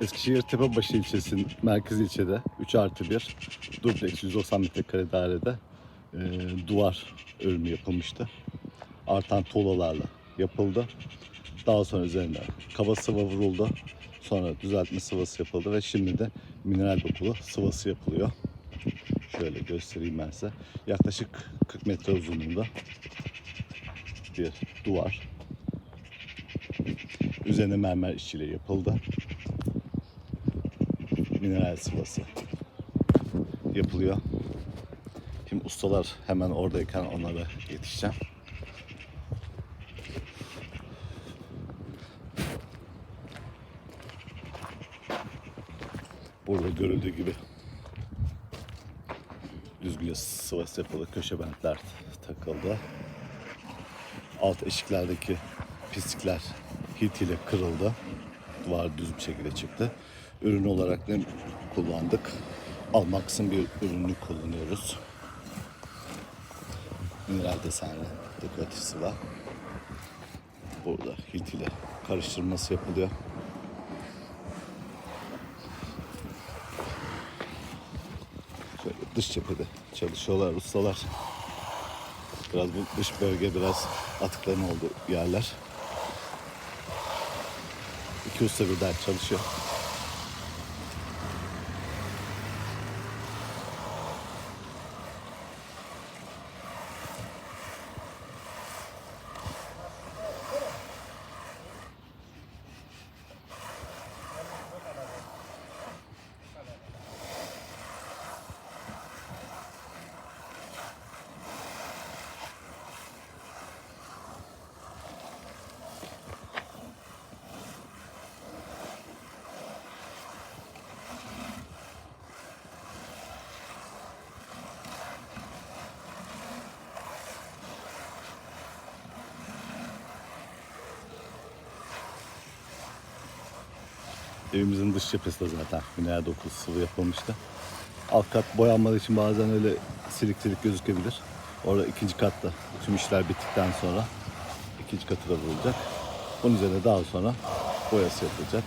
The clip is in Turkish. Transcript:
Eskişehir Tepebaşı ilçesinin merkez ilçede 3 artı 1 dubleks 190 metrekare dairede e, duvar örümü yapılmıştı. Artan tuğlalarla yapıldı. Daha sonra üzerine kaba sıva vuruldu. Sonra düzeltme sıvası yapıldı ve şimdi de mineral dokulu sıvası yapılıyor. Şöyle göstereyim ben size. Yaklaşık 40 metre uzunluğunda bir duvar. Üzerine mermer işçiliği yapıldı. Mineral sıvası yapılıyor. Şimdi ustalar hemen oradayken onlara yetişeceğim. Burada görüldüğü gibi düzgünce sıvası yapıldı. Köşe bentler takıldı. Alt eşiklerdeki pislikler hit ile kırıldı. Duvar düz bir şekilde çıktı. Ürün olarak ne kullandık? Almaksın bir ürünü kullanıyoruz. Mineral desenli dekoratif sıva. Burada hit ile karıştırması yapılıyor. Şöyle dış cephede çalışıyorlar ustalar. Biraz bu dış bölge biraz atıkların olduğu yerler. İki usta birden çalışıyor. Evimizin dış cephesi de zaten mineral dokulu sıvı yapılmıştı. Alt kat boyanmadığı için bazen öyle silik silik gözükebilir. Orada ikinci katta tüm işler bittikten sonra ikinci katı da vurulacak. Bunun üzerine daha sonra boyası yapılacak.